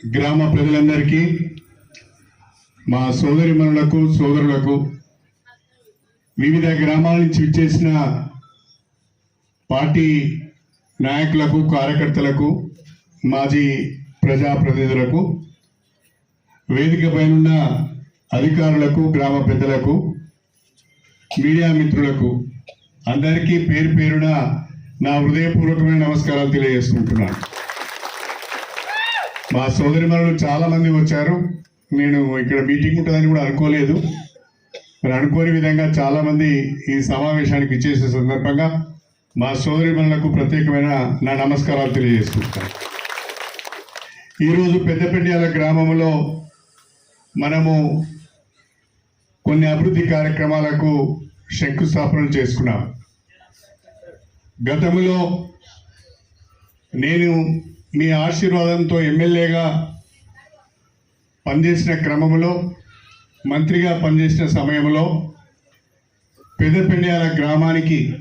గ్రామ ప్రజలందరికీ మా సోదరిమణులకు సోదరులకు వివిధ గ్రామాల నుంచి విచ్చేసిన పార్టీ నాయకులకు కార్యకర్తలకు మాజీ ప్రజాప్రతినిధులకు వేదిక పైనున్న అధికారులకు గ్రామ పెద్దలకు మీడియా మిత్రులకు అందరికీ పేరు పేరున నా హృదయపూర్వకమైన నమస్కారాలు తెలియజేసుకుంటున్నాను. మా సోదరి చాలా మంది వచ్చారు. నేను ఇక్కడ మీటింగ్ ఉంటుందని కూడా అనుకోలేదు. మరి అనుకోని విధంగా చాలా మంది ఈ సమావేశానికి ఇచ్చేసే సందర్భంగా మా సోదరి ప్రత్యేకమైన నా నమస్కారాలు తెలియజేసుకుంటాను. ఈరోజు పెద్దపెండియాల గ్రామంలో మనము కొన్ని అభివృద్ధి కార్యక్రమాలకు శంకుస్థాపన చేసుకున్నాం. గతంలో నేను మీ ఆశీర్వాదంతో ఎమ్మెల్యేగా పనిచేసిన క్రమంలో మంత్రిగా పనిచేసిన సమయంలో పెద్దపెండ్యాల గ్రామానికి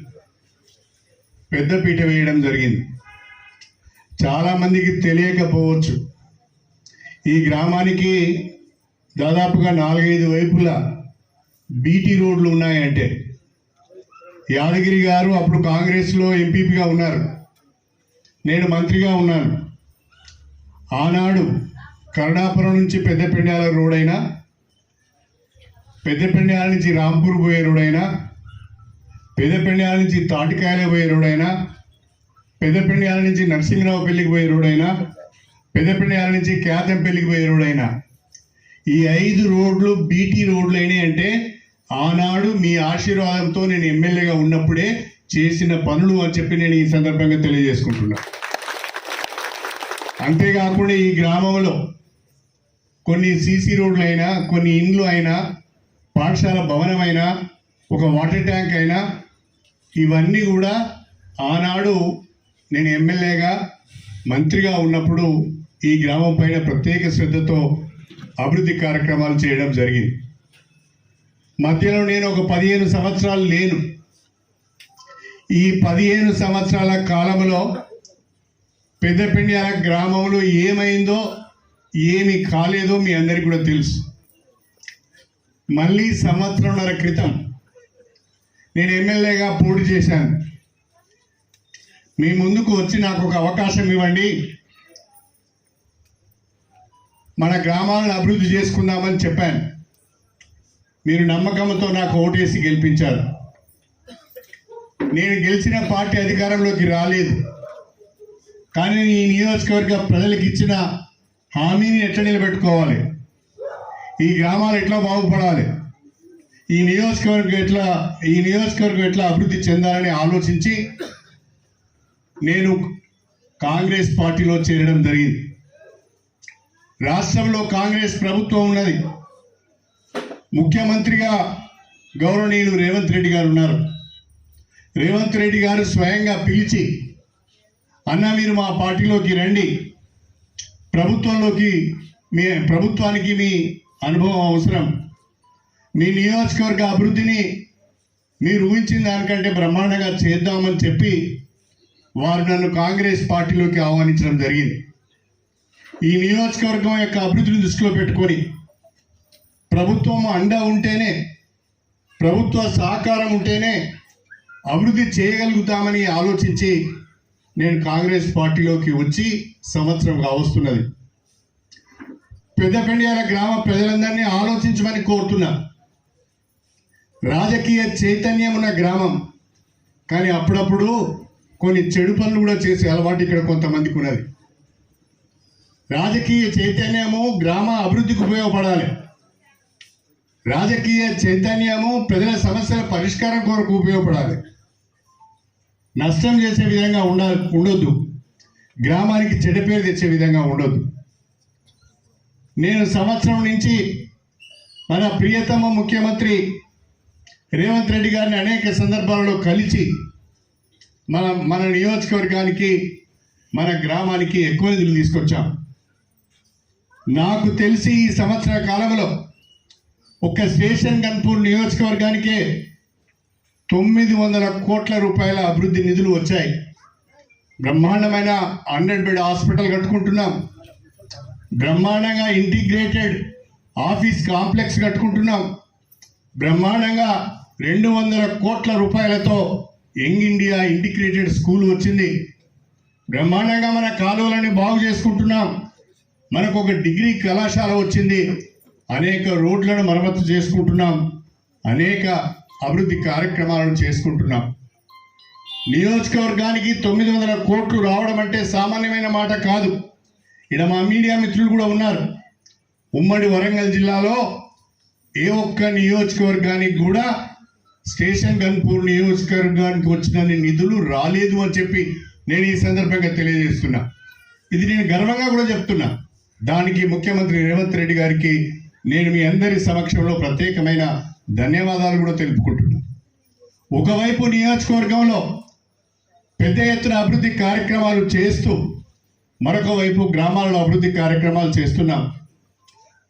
పెద్దపీట వేయడం జరిగింది. చాలామందికి తెలియకపోవచ్చు. ఈ గ్రామానికి దాదాపుగా నాలుగైదు వైపులా బీటీ రోడ్లు ఉన్నాయంటే యాదగిరి గారు అప్పుడు కాంగ్రెస్లో ఎంపీపీగా ఉన్నారు. నేను మంత్రిగా ఉన్నాను. ఆనాడు కరుణాపురం నుంచి పెద్దపెండ్యాల రోడ్ అయినా పెద్దపెండ్యాల నుంచి రాంపూర్ పోయే రోడ్ అయినా పెద్దపెండ్యాల నుంచి తాటికాయల పోయే రోడ్ అయినా పెద్దపెండ్యాల నుంచి నరసింహరావు పెళ్ళికి పోయే రోడ్ అయినా పెద్దపెండ్యాల నుంచి కేతం పెళ్ళికి పోయే రోడ్ అయినా ఈ ఐదు రోడ్లు బీటీ రోడ్లు అయినాయి అంటే ఆనాడు మీ ఆశీర్వాదంతో నేను ఎమ్మెల్యేగా ఉన్నప్పుడే చేసిన పనులు అని చెప్పి నేను ఈ సందర్భంగా తెలియజేసుకుంటున్నా. అంతేకాకుండా ఈ గ్రామంలో కొన్ని సీసీ రోడ్లు అయినా కొన్ని ఇండ్లు అయినా పాఠశాల భవనం అయినా ఒక వాటర్ ట్యాంక్ అయినా ఇవన్నీ కూడా ఆనాడు నేను ఎమ్మెల్యేగా మంత్రిగా ఉన్నప్పుడు ఈ గ్రామం పైన ప్రత్యేక శ్రద్ధతో అభివృద్ధి కార్యక్రమాలు చేయడం జరిగింది. మధ్యలో నేను ఒక పదిహేను సంవత్సరాలు లేను. ఈ పదిహేను సంవత్సరాల కాలంలో పెద్దపెండ్యాల గ్రామంలో ఏమైందో ఏమి కాలేదో మీ అందరికీ కూడా తెలుసు. మళ్ళీ సంవత్సరంన్నర క్రితం నేను ఎమ్మెల్యేగా పోటీ చేశాను. మీ ముందుకు వచ్చి నాకు ఒక అవకాశం ఇవ్వండి. మన గ్రామాలను అభివృద్ధి చేసుకుందామని చెప్పాను. మీరు నమ్మకంతో నాకు ఓటేసి గెలిపించారు. నేను గెలిచిన పార్టీ అధికారంలోకి రాలేదు. కానీ ఈ నియోజకవర్గ ప్రజలకు ఇచ్చిన హామీని ఎట్లా నిలబెట్టుకోవాలి? ఈ గ్రామాలు ఎట్లా బాగుపడాలి? ఈ నియోజకవర్గం ఎట్లా ఈ నియోజకవర్గం ఎట్లా అభివృద్ధి చెందాలని ఆలోచించి నేను కాంగ్రెస్ పార్టీలో చేరడం జరిగింది. రాష్ట్రంలో కాంగ్రెస్ ప్రభుత్వం ఉన్నది. ముఖ్యమంత్రిగా గౌరవనీయులు రేవంత్ రెడ్డి గారు ఉన్నారు. రేవంత్ రెడ్డి గారు స్వయంగా పిలిచి అన్న మీరు మా పార్టీలోకి రండి. ప్రభుత్వంలోకి మీ ప్రభుత్వానికి మీ అనుభవం అవసరం. మీ నియోజకవర్గ అభివృద్ధిని మీరు ఊహించిన దానికంటే బ్రహ్మాండంగా చేద్దామని చెప్పి వారు నన్ను కాంగ్రెస్ పార్టీలోకి ఆహ్వానించడం జరిగింది. ఈ నియోజకవర్గం యొక్క అభివృద్ధిని దృష్టిలో పెట్టుకొని ప్రభుత్వం అండ ఉంటేనే ప్రభుత్వ సహకారం ఉంటేనే అభివృద్ధి చేయగలుగుతామని ఆలోచించి నేను కాంగ్రెస్ పార్టీలోకి వచ్చి సంవత్సరం కావస్తున్నది పెద్దపెండియాల గ్రామ ప్రజలందరినీ ఆలోచించమని కోరుతున్నా. రాజకీయ చైతన్యం ఉన్న గ్రామం. కానీ అప్పుడప్పుడు కొన్ని చెడు పనులు కూడా చేసే అలవాటు ఇక్కడ కొంతమందికి ఉన్నది. రాజకీయ చైతన్యము గ్రామ అభివృద్ధికి ఉపయోగపడాలి. రాజకీయ చైతన్యము ప్రజల సమస్యల పరిష్కారం కొరకు ఉపయోగపడాలి. నష్టం చేసే విధంగా ఉండ ఉండొద్దు. గ్రామానికి చెడ్డ పేరు తెచ్చే విధంగా ఉండొద్దు. నేను సంవత్సరం నుంచి మన ప్రియతమ ముఖ్యమంత్రి రేవంత్ రెడ్డి గారిని అనేక సందర్భాలలో కలిసి మన మన నియోజకవర్గానికి మన గ్రామానికి ఎక్కువ నిధులు తీసుకొచ్చాం. నాకు తెలిసి ఈ సంవత్సర కాలంలో ఒక స్టేషన్ గన్పూర్ నియోజకవర్గానికే తొమ్మిది వందల కోట్ల రూపాయల అభివృద్ధి నిధులు వచ్చాయి. బ్రహ్మాండమైన హండ్రెడ్ బెడ్ హాస్పిటల్ కట్టుకుంటున్నాం. బ్రహ్మాండంగా ఇంటిగ్రేటెడ్ ఆఫీస్ కాంప్లెక్స్ కట్టుకుంటున్నాం. బ్రహ్మాండంగా రెండు వందల కోట్ల రూపాయలతో యంగ్ ఇండియా ఇంటిగ్రేటెడ్ స్కూల్ వచ్చింది. బ్రహ్మాండంగా మన కాలువలని బాగు చేసుకుంటున్నాం. మనకు ఒక డిగ్రీ కళాశాల వచ్చింది. అనేక రోడ్లను మరమ్మతు చేసుకుంటున్నాం. అనేక అభివృద్ధి కార్యక్రమాలను చేసుకుంటున్నాం. నియోజకవర్గానికి తొమ్మిది వందల కోట్లు రావడం అంటే సామాన్యమైన మాట కాదు. ఇక్కడ మా మీడియా మిత్రులు కూడా ఉన్నారు. ఉమ్మడి వరంగల్ జిల్లాలో ఏ ఒక్క నియోజకవర్గానికి కూడా స్టేషన్ గన్పూర్ నియోజకవర్గానికి వచ్చిన నిధులు రాలేదు అని చెప్పి నేను ఈ సందర్భంగా తెలియజేస్తున్నా. ఇది నేను గర్వంగా కూడా చెప్తున్నా. దానికి ముఖ్యమంత్రి రేవంత్ రెడ్డి గారికి నేను మీ అందరి సమక్షంలో ప్రత్యేకమైన ధన్యవాదాలు కూడా తెలుపుకుంటున్నాను. ఒకవైపు నియోజకవర్గంలో పెద్ద ఎత్తున అభివృద్ధి కార్యక్రమాలు చేస్తూ మరొక వైపు గ్రామాలలో అభివృద్ధి కార్యక్రమాలు చేస్తున్నాం.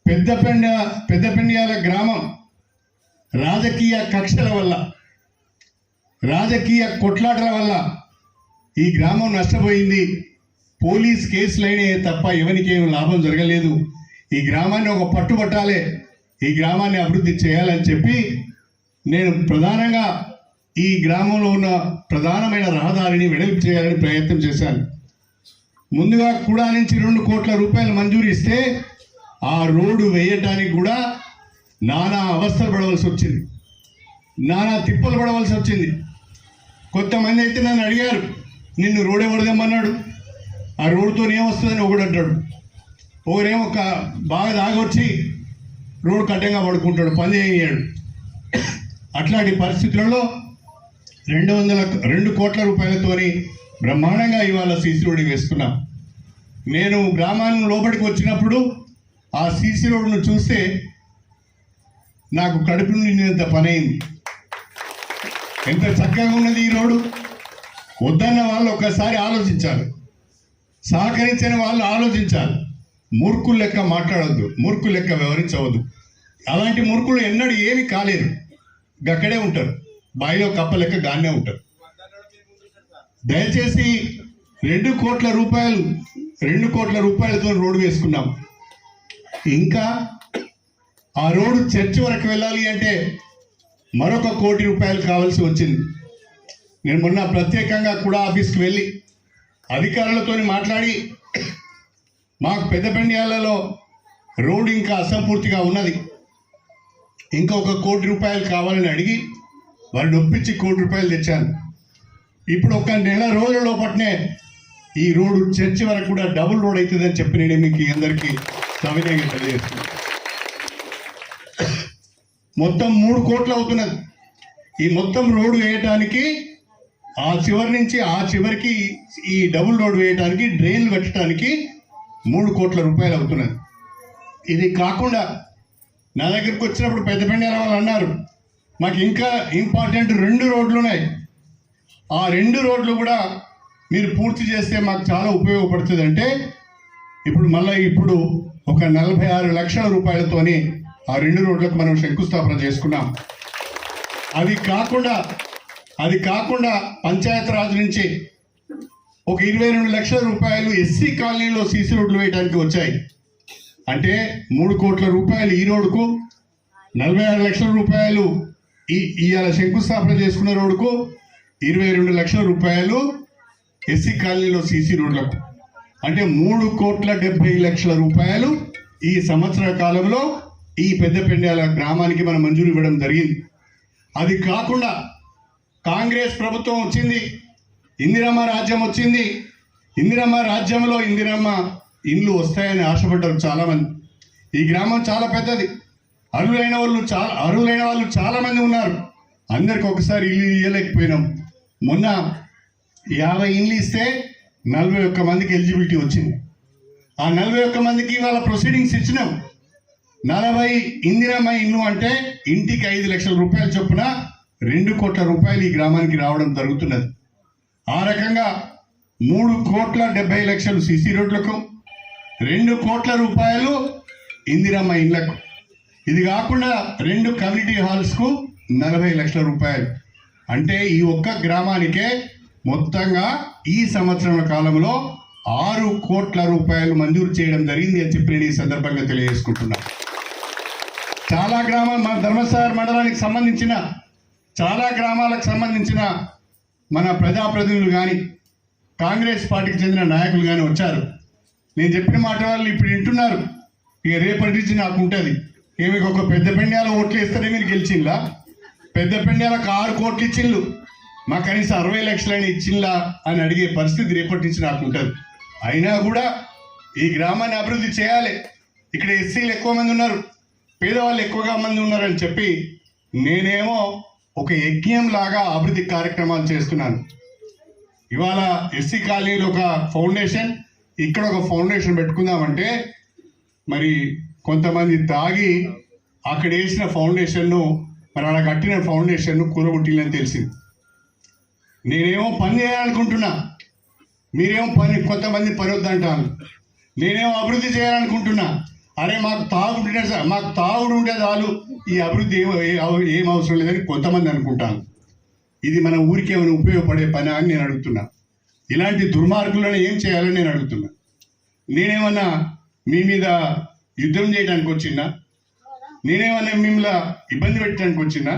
పెద్దపెండ పెద్దపెండ్యాల గ్రామం రాజకీయ కక్షల వల్ల రాజకీయ కొట్లాటల వల్ల ఈ గ్రామం నష్టపోయింది. పోలీస్ కేసులైనే తప్ప ఎవరికి లాభం జరగలేదు. ఈ గ్రామాన్ని ఒక పట్టుబట్టాలే. ఈ గ్రామాన్ని అభివృద్ధి చేయాలని చెప్పి నేను ప్రధానంగా ఈ గ్రామంలో ఉన్న ప్రధానమైన రహదారిని వెడల్పు చేయాలని ప్రయత్నం చేశాను. ముందుగా కూడా నుంచి రెండు కోట్ల రూపాయలు మంజూరు ఇస్తే ఆ రోడ్డు వేయటానికి కూడా నానా అవస్థలు పడవలసి వచ్చింది. నానా తిప్పలు పడవలసి వచ్చింది. కొంతమంది అయితే నన్ను అడిగారు నిన్ను రోడ్ ఎవడదేమన్నాడు ఆ రోడ్డుతో ఏమొస్తుందని ఒకడు అంటాడు. ఒకరేమో ఒక బాగా దాగొచ్చి రోడ్డు కట్టంగా పడుకుంటాడు పని చేయడు అట్లాంటి పరిస్థితులలో రెండు వందల రెండు కోట్ల రూపాయలతోని బ్రహ్మాండంగా ఇవాళ సీసీ రోడ్డు వేసుకున్నాం నేను గ్రామాన్ని లోపలికి వచ్చినప్పుడు ఆ సీసీ రోడ్డును చూస్తే నాకు కడుపు నిండినంత పని అయింది. ఎంత చక్కగా ఉన్నది ఈ రోడ్డు? వద్దన్న వాళ్ళు ఒక్కసారి ఆలోచించాలి. సహకరించిన వాళ్ళు ఆలోచించాలి. మూర్ఖులు లెక్క మాట్లాడద్దు మూర్ఖులు లెక్క వ్యవహరించవద్దు. అలాంటి మూర్ఖులు ఎన్నడూ ఏమీ కాలేరు. గక్కడే ఉంటారు. బాయిలో కప్ప లెక్క గానే ఉంటారు. దయచేసి రెండు కోట్ల రూపాయలు రెండు కోట్ల రూపాయలతో రోడ్డు వేసుకున్నాం ఇంకా ఆ రోడ్డు చర్చి వరకు వెళ్ళాలి అంటే మరొక కోటి రూపాయలు కావాల్సి వచ్చింది. నేను మొన్న ప్రత్యేకంగా కూడా ఆఫీస్కి వెళ్ళి అధికారులతో మాట్లాడి మాకు పెద్దపెండియాలలో రోడ్డు ఇంకా అసంపూర్తిగా ఉన్నది. ఇంకా ఒక కోటి రూపాయలు కావాలని అడిగి వాళ్ళు ఒప్పించి కోటి రూపాయలు తెచ్చాను ఇప్పుడు ఒక నెల రోజుల లోపట్నే ఈ రోడ్డు చర్చి వరకు కూడా డబుల్ రోడ్ అవుతుందని చెప్పి నేను మీకు అందరికీ సవినయంగా తెలియజేస్తున్నాను. మొత్తం మూడు కోట్లు అవుతున్నది. ఈ మొత్తం రోడ్డు వేయటానికి ఆ చివరి నుంచి ఆ చివరికి ఈ డబుల్ రోడ్ వేయడానికి డ్రైన్లు కట్టడానికి మూడు కోట్ల రూపాయలు అవుతున్నది. ఇది కాకుండా నా దగ్గరకు వచ్చినప్పుడు పెద్దపెండ వాళ్ళు అన్నారు మాకు ఇంకా ఇంపార్టెంట్ రెండు రోడ్లు ఉన్నాయి. ఆ రెండు రోడ్లు కూడా మీరు పూర్తి చేస్తే మాకు చాలా ఉపయోగపడుతుంది. అంటే ఇప్పుడు మళ్ళీ ఇప్పుడు ఒక నలభై ఆరు లక్షల రూపాయలతోని ఆ రెండు రోడ్లకు మనం శంకుస్థాపన చేసుకున్నాం. అది కాకుండా అది కాకుండా పంచాయత్ రాజు నుంచి ఒక ఇరవై రెండు లక్షల రూపాయలు ఎస్సీ కాలనీలో సీసీ రోడ్లు వేయడానికి వచ్చాయి. అంటే మూడు కోట్ల రూపాయలు ఈ రోడ్డుకు నలభై ఆరు లక్షల రూపాయలు ఈ ఇవాళ శంకుస్థాపన చేసుకున్న రోడ్డుకు ఇరవై రెండు లక్షల రూపాయలు ఎస్సీ కాలనీలో సీసీ రోడ్లకు. అంటే మూడు కోట్ల డెబ్బై లక్షల రూపాయలు ఈ సంవత్సర కాలంలో ఈ పెద్దపెండ్యాల గ్రామానికి మనం మంజూరు ఇవ్వడం జరిగింది. అది కాకుండా కాంగ్రెస్ ప్రభుత్వం వచ్చింది ఇందిరమ్మ రాజ్యం వచ్చింది ఇందిరమ్మ రాజ్యంలో ఇందిరమ్మ ఇండ్లు వస్తాయని ఆశపడ్డారు చాలామంది. ఈ గ్రామం చాలా పెద్దది. అరువులైన వాళ్ళు చాలా అరువులైన వాళ్ళు చాలా మంది ఉన్నారు. అందరికి ఒకసారి ఇల్లు ఇవ్వలేకపోయినాం మొన్న యాభై ఇండ్లు ఇస్తే నలభై ఒక్క మందికి ఎలిజిబిలిటీ వచ్చింది. ఆ నలభై ఒక్క మందికి వాళ్ళ ప్రొసీడింగ్స్ ఇచ్చినాం. నలభై ఇందిరమ్మ ఇల్లు అంటే ఇంటికి ఐదు లక్షల రూపాయలు చొప్పున రెండు కోట్ల రూపాయలు ఈ గ్రామానికి రావడం జరుగుతున్నది. ఆ రకంగా మూడు కోట్ల డెబ్బై లక్షలు సిసి రోడ్లకు రెండు కోట్ల రూపాయలు ఇందిరమ్మ ఇళ్ళకు. ఇది కాకుండా రెండు కమ్యూనిటీ హాల్స్కు నలభై లక్షల రూపాయలు. అంటే ఈ ఒక్క గ్రామానికే మొత్తంగా ఈ సంవత్సరం కాలంలో ఆరు కోట్ల రూపాయలు మంజూరు చేయడం జరిగింది అని చెప్పి నేను ఈ సందర్భంగా తెలియజేసుకుంటున్నా. చాలా గ్రామాలు మన ధర్మసాగర్ మండలానికి సంబంధించిన చాలా గ్రామాలకు సంబంధించిన మన ప్రజాప్రతినిధులు కానీ కాంగ్రెస్ పార్టీకి చెందిన నాయకులు కానీ వచ్చారు. నేను చెప్పిన మాట వాళ్ళు ఇప్పుడు వింటున్నారు. ఇక రేపటి నుంచి నాకు ఉంటుంది ఏమి ఒక పెద్ద పెండ్యాల ఓట్లు వేస్తేనే మీరు గెలిచిందా పెద్ద పెండ్యాలకు ఆరు కోట్లు ఇచ్చిండ్లు. మా కనీసం అరవై లక్షలని ఇచ్చిందా అని అడిగే పరిస్థితి రేపటి నుంచి నాకు ఉంటుంది అయినా కూడా ఈ గ్రామాన్ని అభివృద్ధి చేయాలి. ఇక్కడ ఎస్సీలు ఎక్కువ మంది ఉన్నారు. పేదవాళ్ళు ఎక్కువగా మంది ఉన్నారని చెప్పి నేనేమో ఒక యజ్ఞం లాగా అభివృద్ధి కార్యక్రమాలు చేస్తున్నాను. ఇవాళ ఎస్సీ కాలనీలో ఒక ఫౌండేషన్ ఇక్కడ ఒక ఫౌండేషన్ పెట్టుకుందామంటే మరి కొంతమంది తాగి అక్కడ వేసిన ఫౌండేషన్ను మరి అలా కట్టిన ఫౌండేషన్ను కూరగొట్టిందని తెలిసింది. నేనేమో పని చేయాలనుకుంటున్నా. మీరేమో పని కొంతమంది పని వద్దంటాను నేనేమో అభివృద్ధి చేయాలనుకుంటున్నా. అరే మాకు తాగుడు మాకు తాగుడు ఉంటే చాలు. ఈ అభివృద్ధి ఏం ఏం అవసరం లేదని కొంతమంది అనుకుంటాను ఇది మన ఊరికి ఏమైనా ఉపయోగపడే పని అని నేను అడుగుతున్నా. ఇలాంటి దుర్మార్గులను ఏం చేయాలని నేను అడుగుతున్నా? నేనేమన్నా మీ మీద యుద్ధం చేయడానికి వచ్చిందా? నేనేమన్నా మిమ్మల్ని ఇబ్బంది పెట్టడానికి వచ్చినా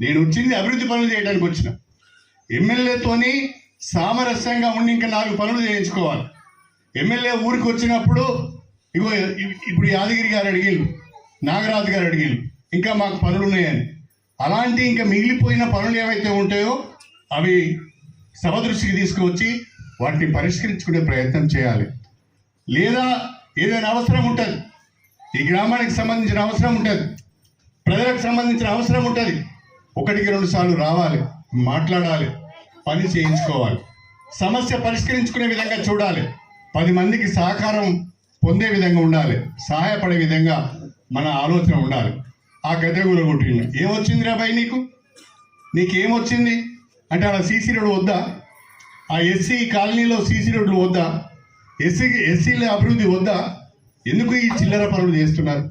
నేను వచ్చింది అభివృద్ధి పనులు చేయడానికి వచ్చిన. ఎమ్మెల్యేతోని సామరస్యంగా ఉండి ఇంకా నాలుగు పనులు చేయించుకోవాలి. ఎమ్మెల్యే ఊరికి వచ్చినప్పుడు ఇగో ఇప్పుడు యాదగిరి గారు అడిగిళ్ళు నాగరాజు గారు అడిగిళ్ళు ఇంకా మాకు పనులు ఉన్నాయని. అలాంటి ఇంకా మిగిలిపోయిన పనులు ఏవైతే ఉంటాయో అవి సభ దృష్టికి తీసుకువచ్చి వాటిని పరిష్కరించుకునే ప్రయత్నం చేయాలి. లేదా ఏదైనా అవసరం ఉంటుంది. ఈ గ్రామానికి సంబంధించిన అవసరం ఉంటుంది. ప్రజలకు సంబంధించిన అవసరం ఉంటుంది. ఒకటికి రెండు సార్లు రావాలి మాట్లాడాలి పని చేయించుకోవాలి. సమస్య పరిష్కరించుకునే విధంగా చూడాలి. పది మందికి సహకారం పొందే విధంగా ఉండాలి. సహాయపడే విధంగా మన ఆలోచన ఉండాలి. ఆ గద్దె కొట్టింది ఏమొచ్చింది రాబాయి నీకు? నీకేమొచ్చింది? అంటే అలా సీసీ రోడ్ వద్దా? ఆ ఎస్సీ కాలనీలో సీసీ రోడ్లు వద్దా? ఎస్సీ ఎస్సీల అభివృద్ధి వద్దా? ఎందుకు ఈ చిల్లర పనులు చేస్తున్నారు?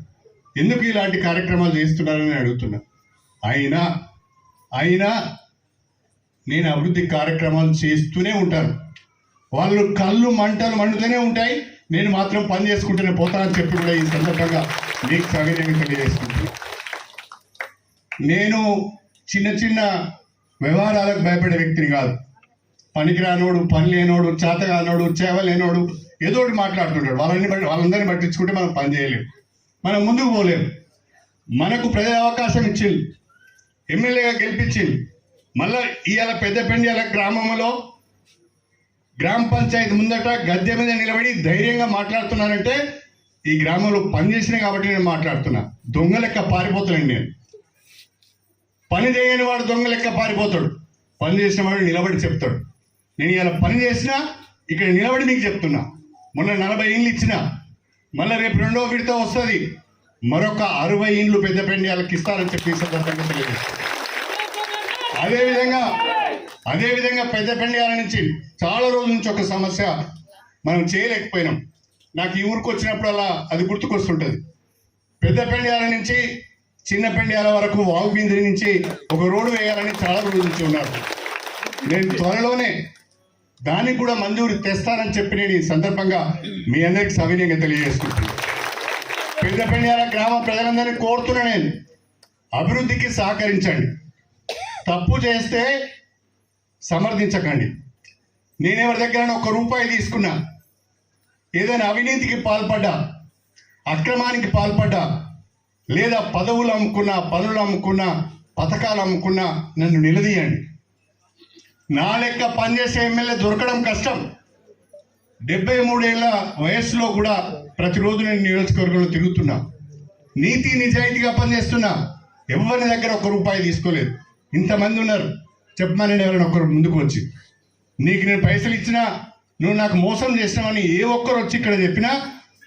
ఎందుకు ఇలాంటి కార్యక్రమాలు చేస్తున్నారని అడుగుతున్నా. అయినా అయినా నేను అభివృద్ధి కార్యక్రమాలు చేస్తూనే ఉంటాను. వాళ్ళు కళ్ళు మంటలు మండుతూనే ఉంటాయి. నేను మాత్రం పని చేసుకుంటూనే పోతానని చెప్పి కూడా ఈ సందర్భంగా మీకు సవినయంగా తెలియజేసుకుంటున్నాను నేను చిన్న చిన్న వ్యవహారాలకు భయపడే వ్యక్తిని కాదు. పనికిరానోడు పని లేనోడు చేతగానోడు చేవలేనోడు ఏదో ఒకటి మాట్లాడుతుంటాడు. వాళ్ళని బట్టి వాళ్ళందరినీ పట్టించుకుంటే మనం పని చేయలేము మనం ముందుకు పోలేము మనకు ప్రజల అవకాశం ఇచ్చింది. ఎమ్మెల్యేగా గెలిపించింది. మళ్ళా ఇవాళ పెద్దపెండియాల గ్రామంలో గ్రామ పంచాయతీ ముందట గద్దె మీద నిలబడి ధైర్యంగా మాట్లాడుతున్నానంటే ఈ గ్రామంలో పనిచేసిన కాబట్టి నేను మాట్లాడుతున్నా. దొంగ లెక్క పారిపోతున్నాను నేను. పని చేయని వాడు దొంగ లెక్క పారిపోతాడు. పని చేసిన వాడు నిలబడి చెప్తాడు. నేను ఇలా పని చేసినా ఇక్కడ నిలబడి మీకు చెప్తున్నా. మొన్న నలభై ఇండ్లు ఇచ్చిన. మళ్ళీ రేపు రెండో విడత వస్తుంది. మరొక అరవై ఇండ్లు పెద్ద పెండియాలకు ఇస్తారని చెప్పి సందర్భంగా తెలియజేస్తాను అదేవిధంగా అదేవిధంగా పెద్ద పెండియాల నుంచి చాలా రోజుల నుంచి ఒక సమస్య మనం చేయలేకపోయినాం. నాకు ఈ ఊరికి వచ్చినప్పుడు అలా అది గుర్తుకొస్తుంటుంది. పెద్ద పెండియాల నుంచి చిన్న పెండియాల వరకు వాగు బిందిరి నుంచి ఒక రోడ్డు వేయాలని చాలా రోజుల నుంచి ఉన్నారు. నేను త్వరలోనే దానికి కూడా మంజూరు తెస్తానని చెప్పి నేను ఈ సందర్భంగా మీ అందరికి సవినీయంగా తెలియజేసుకుంటున్నాను పెద్ద గ్రామ ప్రజలందరినీ కోరుతున్నా నేను. అభివృద్ధికి సహకరించండి. తప్పు చేస్తే సమర్థించకండి. నేనెవరి దగ్గర ఒక రూపాయి తీసుకున్నా. ఏదైనా అవినీతికి పాల్పడ్డా అక్రమానికి పాల్పడ్డా లేదా పదవులు అమ్ముకున్నా పనులు అమ్ముకున్నా పథకాలు అమ్ముకున్నా నన్ను నిలదీయండి. నా లెక్క పనిచేసే ఎమ్మెల్యే దొరకడం కష్టం. డెబ్బై మూడేళ్ళ వయస్సులో కూడా ప్రతిరోజు నేను నియోజకవర్గంలో తిరుగుతున్నా. నీతి నిజాయితీగా పనిచేస్తున్నా. ఎవరి దగ్గర ఒక రూపాయి తీసుకోలేదు. ఇంతమంది ఉన్నారు. చెప్పమని ఎవరైనా ఒకరు ముందుకు వచ్చి. నీకు నేను పైసలు ఇచ్చినా నువ్వు నాకు మోసం చేసినావని ఏ ఒక్కరు వచ్చి ఇక్కడ చెప్పినా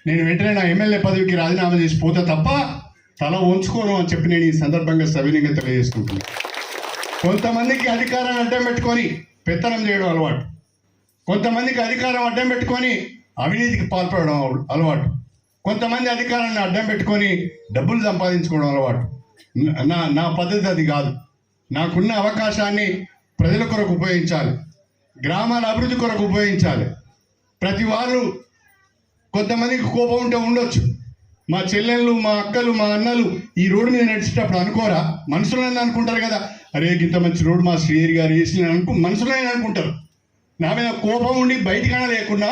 నేను వెంటనే నా ఎమ్మెల్యే పదవికి రాజీనామా చేసి పోతా తప్ప తల ఉంచుకోను అని చెప్పి నేను ఈ సందర్భంగా సవినీయంగా తెలియజేసుకుంటున్నాను కొంతమందికి అధికారాన్ని అడ్డం పెట్టుకొని పెత్తనం చేయడం అలవాటు. కొంతమందికి అధికారం అడ్డం పెట్టుకొని అవినీతికి పాల్పడడం అలవాటు. కొంతమంది అధికారాన్ని అడ్డం పెట్టుకొని డబ్బులు సంపాదించుకోవడం అలవాటు. నా నా పద్ధతి అది కాదు. నాకున్న అవకాశాన్ని ప్రజల కొరకు ఉపయోగించాలి. గ్రామాల అభివృద్ధి కొరకు ఉపయోగించాలి. ప్రతి వాళ్ళు కొంతమందికి కోపం ఉంటే ఉండొచ్చు. మా చెల్లెళ్ళు మా అక్కలు మా అన్నలు ఈ రోడ్డు మీద నడిచేటప్పుడు అనుకోరా? మనసులోనే అనుకుంటారు కదా అరే ఇంత మంచి రోడ్డు మా శ్రీహరి గారు వేసిన అనుకు మనసులోనే అనుకుంటారు. నా మీద కోపం ఉండి బయటికైనా లేకుండా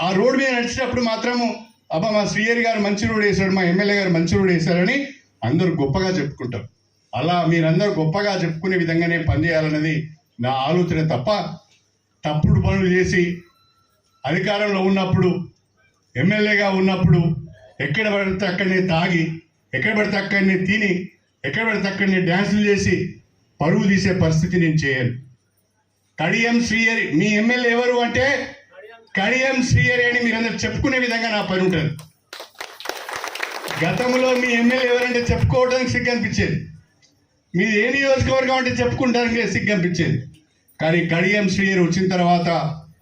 ఆ రోడ్డు మీద నడిచేటప్పుడు మాత్రము అబ్బా మా శ్రీహరి గారు మంచి రోడ్ వేశాడు మా ఎమ్మెల్యే గారు మంచి రోడ్ వేశారని అందరూ గొప్పగా చెప్పుకుంటారు. అలా మీరందరూ గొప్పగా చెప్పుకునే విధంగానే పనిచేయాలన్నది నా ఆలోచన తప్ప తప్పుడు పనులు చేసి అధికారంలో ఉన్నప్పుడు ఎమ్మెల్యేగా ఉన్నప్పుడు ఎక్కడ పడితే అక్కడనే తాగి ఎక్కడ పడితే అక్కడనే తిని ఎక్కడ పడితే అక్కడనే డ్యాన్సులు చేసి పరువు తీసే పరిస్థితి నేను చేయను. కడియం శ్రీయరి మీ ఎమ్మెల్యే ఎవరు అంటే కడియం శ్రీయరి అని మీరందరూ చెప్పుకునే విధంగా నా పని ఉంటుంది. గతంలో మీ ఎమ్మెల్యే ఎవరంటే చెప్పుకోవడానికి సిగ్గు అనిపించేది. మీది ఏ నియోజకవర్గం అంటే చెప్పుకుంటానికి సిగ్గు అనిపించేది. కానీ కడియం శ్రీయర్ వచ్చిన తర్వాత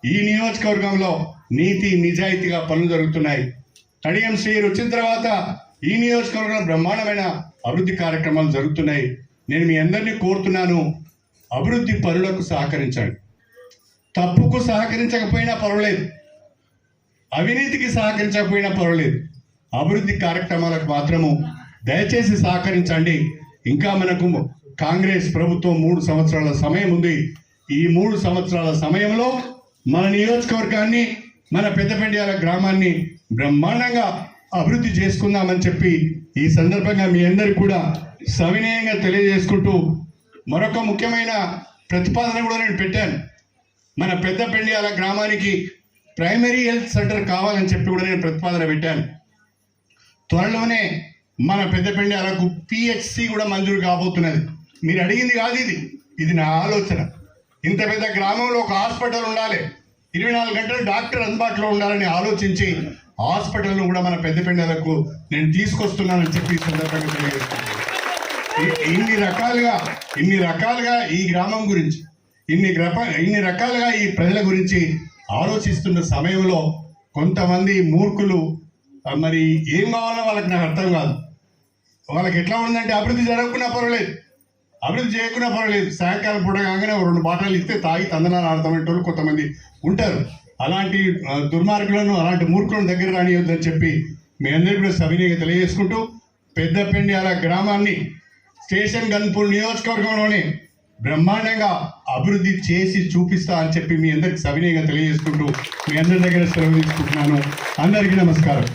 ఈ నియోజకవర్గంలో నీతి నిజాయితీగా పనులు జరుగుతున్నాయి. కడియం వచ్చిన తర్వాత ఈ నియోజకవర్గంలో బ్రహ్మాండమైన అభివృద్ధి కార్యక్రమాలు జరుగుతున్నాయి. నేను మీ అందరినీ కోరుతున్నాను అభివృద్ధి పనులకు సహకరించండి. తప్పుకు సహకరించకపోయినా పర్వాలేదు. అవినీతికి సహకరించకపోయినా పర్వాలేదు. అభివృద్ధి కార్యక్రమాలకు మాత్రము దయచేసి సహకరించండి. ఇంకా మనకు కాంగ్రెస్ ప్రభుత్వం మూడు సంవత్సరాల సమయం ఉంది. ఈ మూడు సంవత్సరాల సమయంలో మన నియోజకవర్గాన్ని మన పెద్దపెండియాల గ్రామాన్ని బ్రహ్మాండంగా అభివృద్ధి చేసుకుందామని చెప్పి ఈ సందర్భంగా మీ అందరికి కూడా సవినయంగా తెలియజేసుకుంటూ మరొక ముఖ్యమైన ప్రతిపాదన కూడా నేను పెట్టాను. మన పెద్ద పెండియాల గ్రామానికి ప్రైమరీ హెల్త్ సెంటర్ కావాలని చెప్పి కూడా నేను ప్రతిపాదన పెట్టాను. త్వరలోనే మన పెద్ద పెండియాలకు పిహెచ్సి కూడా మంజూరు కాబోతున్నది. మీరు అడిగింది కాదు ఇది. ఇది నా ఆలోచన. ఇంత పెద్ద గ్రామంలో ఒక హాస్పిటల్ ఉండాలి. ఇరవై నాలుగు గంటలు డాక్టర్ అందుబాటులో ఉండాలని ఆలోచించి హాస్పిటల్ను కూడా మన పెద్దపెండలకు నేను తీసుకొస్తున్నానని చెప్పి ఈ సందర్భంగా తెలియజేస్తున్నాను. ఇన్ని రకాలుగా ఇన్ని రకాలుగా ఈ గ్రామం గురించి ఇన్ని రక ఇన్ని రకాలుగా ఈ ప్రజల గురించి ఆలోచిస్తున్న సమయంలో కొంతమంది మూర్ఖులు మరి ఏం కావాలో వాళ్ళకి నాకు అర్థం కాదు. వాళ్ళకి ఎట్లా ఉందంటే అభివృద్ధి జరగకుండా పర్వాలేదు. అభివృద్ధి చేయకుండా పర్వాలేదు. సాయంకాలం పూట కాగానే రెండు బాటలు ఇస్తే తాగి తందనాలు ఆడతామంటే కొంతమంది ఉంటారు. అలాంటి దుర్మార్గులను అలాంటి మూర్ఖులను దగ్గర రానియొద్దని చెప్పి మీ అందరికీ కూడా సవినీయంగా తెలియజేసుకుంటూ పెద్ద అలా గ్రామాన్ని స్టేషన్ గన్పూర్ నియోజకవర్గంలోనే బ్రహ్మాండంగా అభివృద్ధి చేసి చూపిస్తా అని చెప్పి మీ అందరికి సవినీయంగా తెలియజేసుకుంటూ మీ అందరి దగ్గర సెలవు తీసుకుంటున్నాను. అందరికీ నమస్కారం.